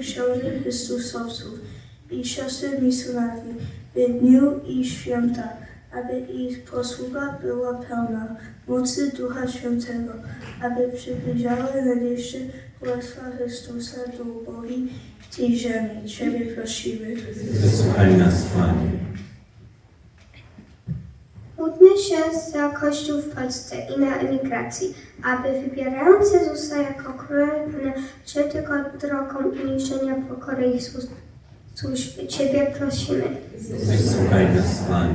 książę Chrystusowców i siostry misjonarki w dniu ich święta, aby ich posługa była pełna mocy Ducha Świętego, aby przybliżały najwyższe królestwa Chrystusa do ubogi tej ziemi. Ciebie prosimy. Wysłuchaj nas, Panie. Módlmy się za Kościół w Polsce i na emigracji, aby wybierając Jezusa jako Króla i Pana szedł tylko drogą uniżenia, pokory i słu- służby. Ciebie prosimy. Wysłuchaj nas, Panie.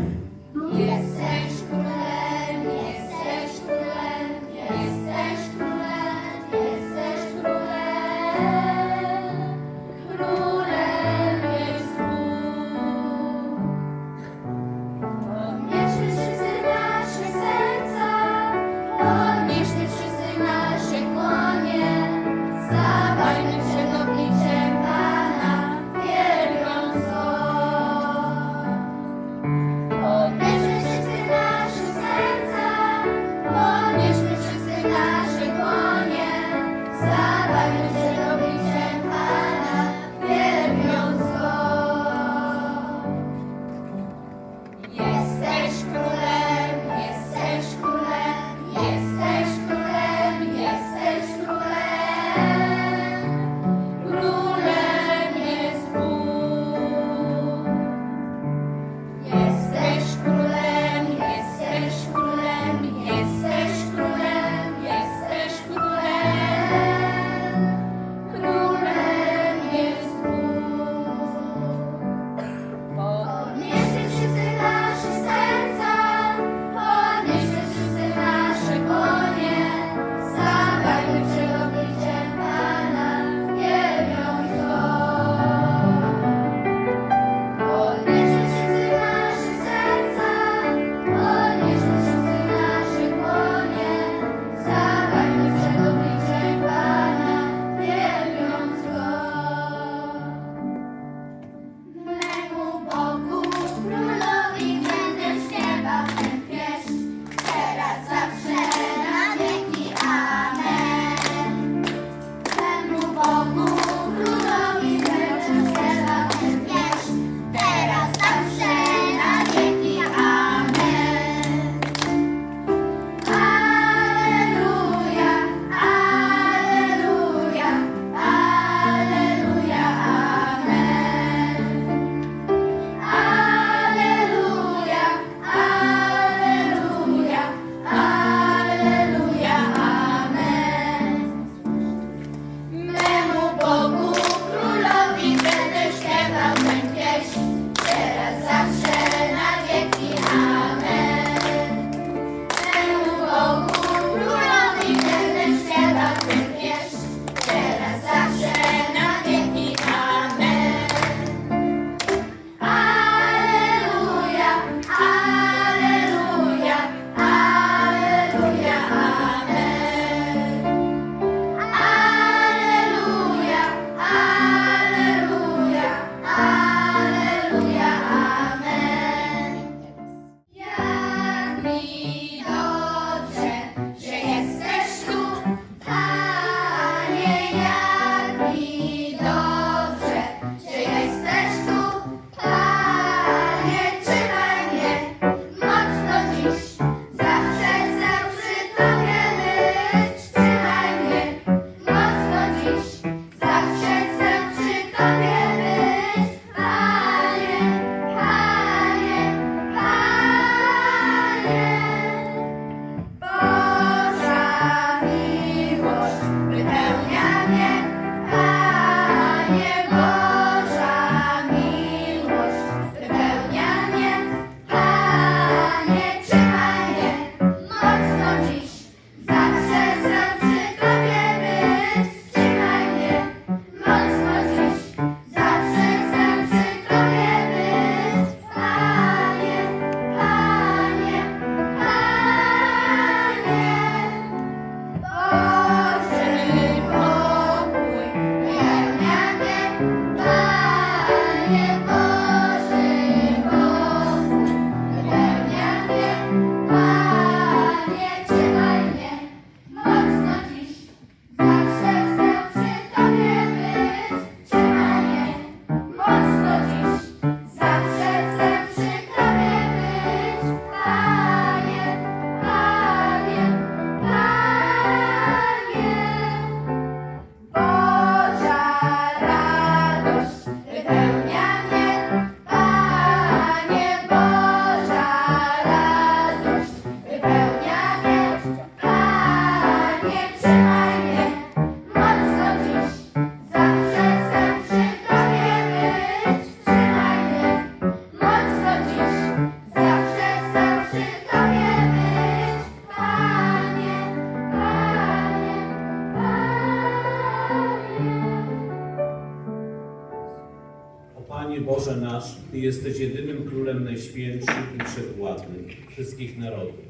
Boże nasz, Ty jesteś jedynym Królem Najświętszym i Wszechwładnym wszystkich narodów.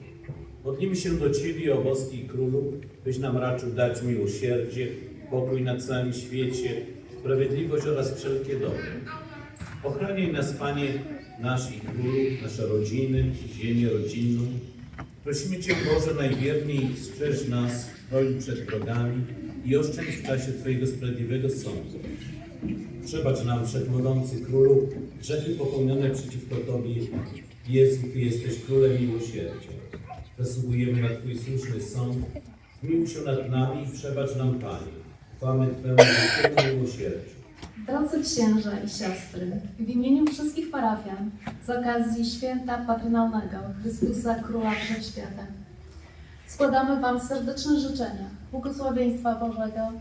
Modlimy się do Ciebie, o boski Królu, byś nam raczył dać miłosierdzie, pokój na całym świecie, sprawiedliwość oraz wszelkie dobro. Ochraniaj nas, Panie, nasz i Królu, nasze rodziny, ziemię rodzinną. Prosimy Cię, Boże, najwierniej strzeż nas, chroń przed wrogami i oszczędź w czasie Twojego sprawiedliwego sądu. Przebacz nam, Wszechmogący Królu, grzechy popełnione przeciwko Tobie. Jezu, Ty jesteś Królem miłosierdzia. Zasługujemy na Twój słuszny sąd. Zmiłuj się nad nami i przebacz nam, Panie. Chwamy Twemu miłosierdziu. Drodzy księże i siostry, w imieniu wszystkich parafian z okazji święta patronalnego Chrystusa Króla Wszechświata składamy Wam serdeczne życzenia błogosławieństwa Bożego,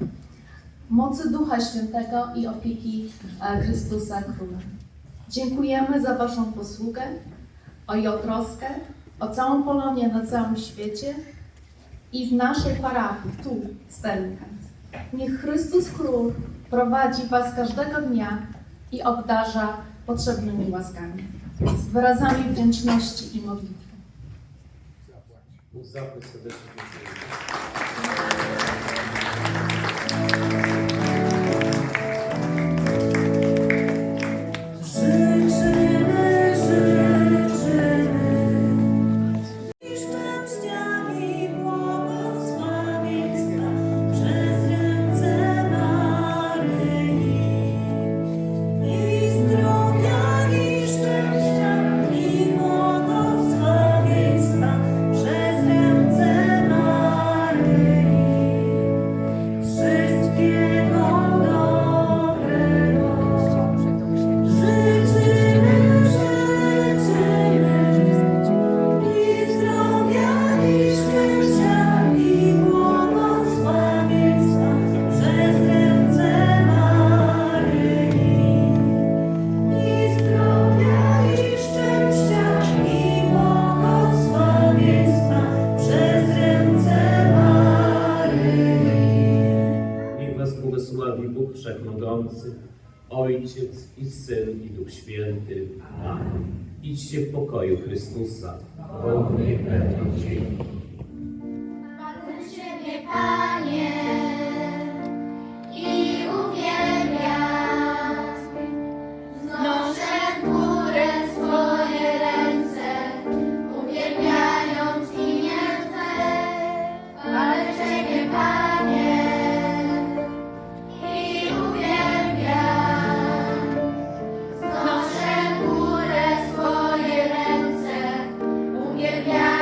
mocy Ducha Świętego i opieki e, Chrystusa Króla. Dziękujemy za Waszą posługę, o jej troskę, o całą Polonię na całym świecie i w naszej parafii, tu, w. Niech Chrystus Król prowadzi Was każdego dnia i obdarza potrzebnymi łaskami. Z wyrazami wdzięczności i modlitwy. Bóg zapłać serdecznie wszechmogący, Ojciec i Syn i Duch Święty. Amen. Idźcie w pokoju Chrystusa. Bo niech. Panie. Yeah.